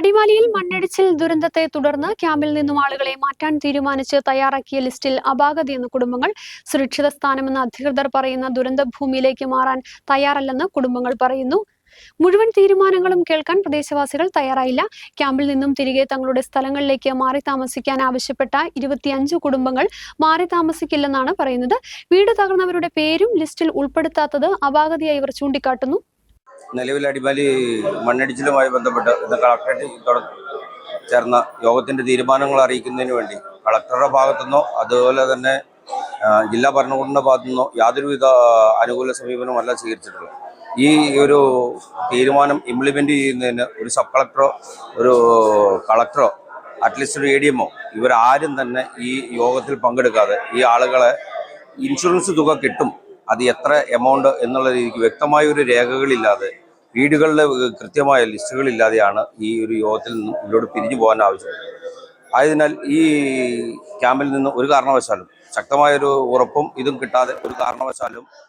അടിമാലിയിൽ മണ്ണിടിച്ചിൽ ദുരന്തത്തെ തുടർന്ന് ക്യാമ്പിൽ നിന്നും ആളുകളെ മാറ്റാൻ തീരുമാനിച്ച് തയ്യാറാക്കിയ ലിസ്റ്റിൽ അപാകതയെന്ന് കുടുംബങ്ങൾ സുരക്ഷിത സ്ഥാനമെന്ന് അധികൃതർ പറയുന്ന ദുരന്ത ഭൂമിയിലേക്ക് മാറാൻ തയ്യാറല്ലെന്ന് കുടുംബങ്ങൾ പറയുന്നു. മുഴുവൻ തീരുമാനങ്ങളും കേൾക്കാൻ പ്രദേശവാസികൾ തയ്യാറായില്ല. ക്യാമ്പിൽ നിന്നും തിരികെ തങ്ങളുടെ സ്ഥലങ്ങളിലേക്ക് മാറി താമസിക്കാൻ ആവശ്യപ്പെട്ട ഇരുപത്തിയഞ്ച് കുടുംബങ്ങൾ മാറി താമസിക്കില്ലെന്നാണ് പറയുന്നത്. വീട് തകർന്നവരുടെ പേരും ലിസ്റ്റിൽ ഉൾപ്പെടുത്താത്തത് അപാകതയായി ഇവർ ചൂണ്ടിക്കാട്ടുന്നു. നിലവിൽ അടിമാലി മണ്ണിടിച്ചിലുമായി ബന്ധപ്പെട്ട് ഇന്ന് കളക്ടറേറ്റ് ചേർന്ന യോഗത്തിന്റെ തീരുമാനങ്ങൾ അറിയിക്കുന്നതിന് വേണ്ടി കളക്ടറുടെ ഭാഗത്തുനിന്നോ അതുപോലെ തന്നെ ജില്ലാ ജില്ലാ ഭരണകൂടത്തിന്റെ ഭാഗത്തുനിന്നോ യാതൊരുവിധ അനുകൂല സമീപനമല്ല സ്വീകരിച്ചിട്ടുള്ളത്. ഈ ഒരു തീരുമാനം ഇംപ്ലിമെന്റ് ചെയ്യുന്നതിന് ഒരു സബ് കളക്ടറോ ഒരു കളക്ടറോ അറ്റ്ലീസ്റ്റ് ഒരു എ ഡി എമ്മോ ഇവരാരും തന്നെ ഈ യോഗത്തിൽ പങ്കെടുക്കാതെ ഈ ആളുകളെ ഇൻഷുറൻസ് തുക കിട്ടും അത് എത്ര എമൗണ്ട് എന്നുള്ള രീതിക്ക് വ്യക്തമായ ഒരു രേഖകളില്ലാതെ വീടുകളുടെ കൃത്യമായ ലിസ്റ്റുകളില്ലാതെയാണ് ഈ ഒരു യോഗത്തിൽ നിന്നും മുന്നോട്ട് പിരിഞ്ഞു പോകാൻ ആവശ്യം ആയതിനാൽ ഈ ക്യാമ്പിൽ നിന്ന് ഒരു കാരണവശാലും ശക്തമായൊരു ഉറപ്പും ഇതും കിട്ടാതെ ഒരു കാരണവശാലും